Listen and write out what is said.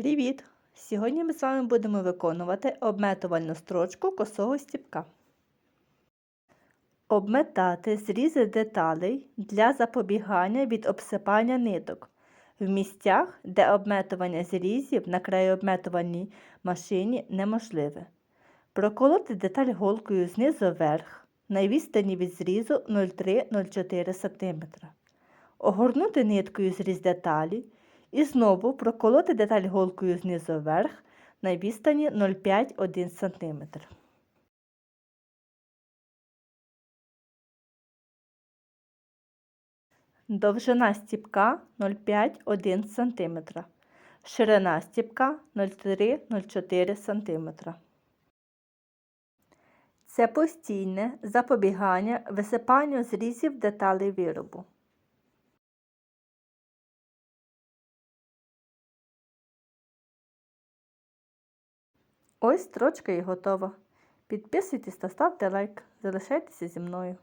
Привіт! Сьогодні ми з вами будемо виконувати обметувальну строчку косого стіпка. Обметати зрізи деталей для запобігання від обсипання ниток в місцях, де обметування зрізів на краєобметувальній машині неможливе. Проколоти деталь голкою знизу вверх на відстані від зрізу 0,3-0,4 см. Огорнути ниткою зріз деталі і знову проколоти деталь голкою знизу вверх на відстані 0,5-1 см. Довжина стіпка 0,5-1 см. Ширина стіпка 0,3-0,4 см. Це постійне запобігання висипанню зрізів деталей виробу. Ось строчка і готова. Підписуйтесь та ставте лайк. Залишайтеся зі мною.